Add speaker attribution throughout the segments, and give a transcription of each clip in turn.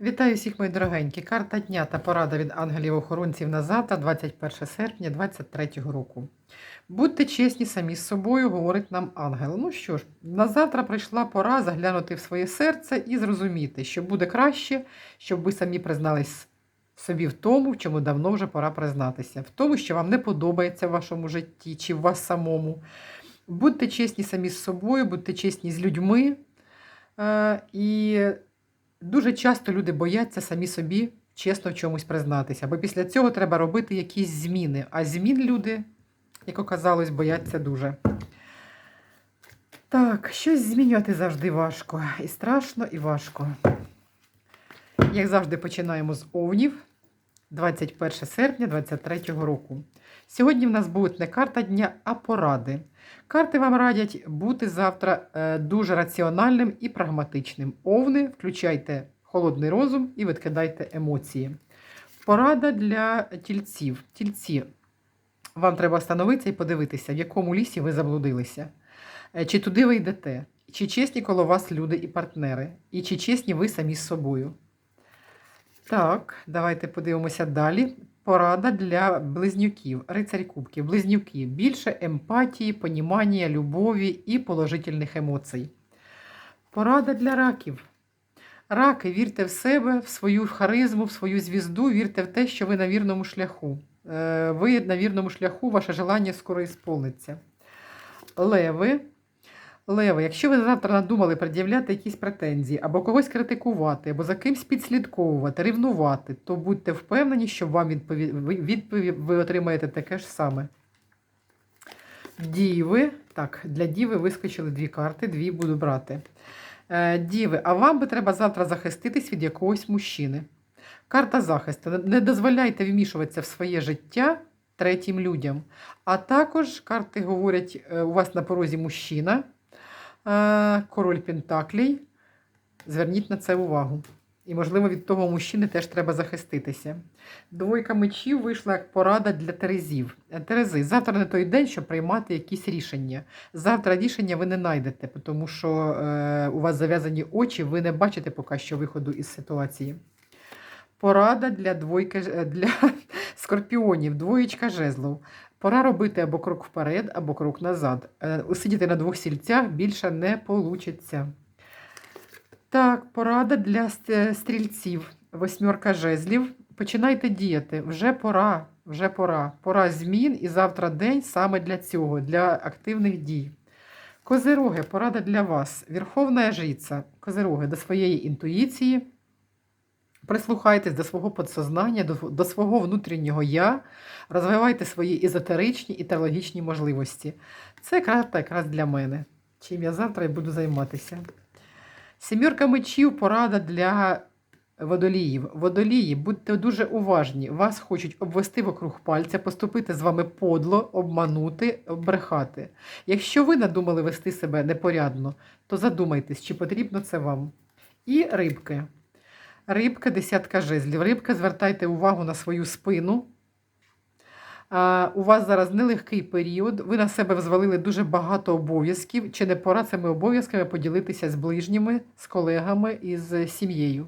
Speaker 1: Вітаю всіх, мої дорогенькі. Карта дня та порада від ангелів-охоронців на завтра, 21 серпня 2023 року. Будьте чесні самі з собою, говорить нам ангел. Ну що ж, на завтра прийшла пора заглянути в своє серце і зрозуміти, що буде краще, щоб ви самі признались собі в тому, в чому давно вже пора признатися, в тому, що вам не подобається в вашому житті чи в вас самому. Будьте чесні самі з собою, будьте чесні з людьми. Е, і Дуже часто люди бояться самі собі чесно в чомусь признатися, бо після цього треба робити якісь зміни. А змін люди, як оказалось, бояться дуже. Так, щось змінювати завжди важко. І страшно, і важко. Як завжди, починаємо з овнів 21 серпня 2023 року. Сьогодні в нас буде не карта дня, а поради. Карти вам радять бути завтра е, дуже раціональним і прагматичним. Овни, включайте холодний розум і відкидайте емоції. Порада для тільців. Тільці, вам треба встановитися і подивитися, в якому лісі ви заблудилися. Е, Чи туди ви йдете, чи чесні коло вас люди і партнери, і чи чесні ви самі з собою. Так, давайте подивимося далі. Порада для близнюків, рицарь кубків, близнюки. Більше емпатії, понімання, любові і положительних емоцій. Порада для раків. Раки, вірте в себе, в свою харизму, в свою звізду, вірте в те, що ви на вірному шляху. Е, Ви на вірному шляху, ваше желання скоро ісполниться. Леви. Леви, якщо ви завтра надумали пред'являти якісь претензії, або когось критикувати, або за кимсь підслідковувати, рівнувати, то будьте впевнені, що вам відповідь, відповідь ви отримаєте таке ж саме. Діви. Так, для діви вискочили дві карти, дві буду брати. Е, Діви, а вам би треба завтра захиститись від якогось мужчини. Карта захисту. Не дозволяйте вмішуватися в своє життя третім людям. А також карти говорять, е, у вас на порозі мужчина. Король Пентаклій. Зверніть на це увагу. І, можливо, від того мужчини теж треба захиститися. Двойка мечів вийшла як порада для Терезів. Е, Терези, завтра не той день, щоб приймати якісь рішення. Завтра рішення ви не знайдете, тому що е, у вас зав'язані очі, ви не бачите поки що виходу із ситуації. Порада для двойки, е, для скорпіонів, двоєчка жезлов. Пора робити або крок вперед, або крок назад. Е, Сидіти на двох сільцях більше не вийде. Так, порада для стрільців. Восьмерка жезлів. Починайте діяти. Вже пора. Вже пора. Пора змін і завтра день саме для цього, для активних дій. Козироги, порада для вас. Верховна жриця. Козироги до своєї інтуїції. Прислухайтесь до свого подсознання, до, до свого внутрішнього я, розвивайте свої езотеричні і теологічні можливості. Це карта якраз для мене, чим я завтра і буду займатися. Сімірка мечів порада для водоліїв. Водолії, будьте дуже уважні. Вас хочуть обвести вокруг пальця, поступити з вами подло, обманути, обрехати. Якщо ви надумали вести себе непорядно, то задумайтесь, чи потрібно це вам. І рибки. Рибка, десятка жезлів. Рибка, звертайте увагу на свою спину. У вас зараз нелегкий період. Ви на себе взвалили дуже багато обов'язків. Чи не пора цими обов'язками поділитися з ближніми, з колегами і з сім'єю?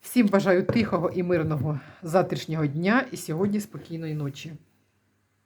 Speaker 1: Всім бажаю тихого і мирного завтрашнього дня і сьогодні спокійної ночі.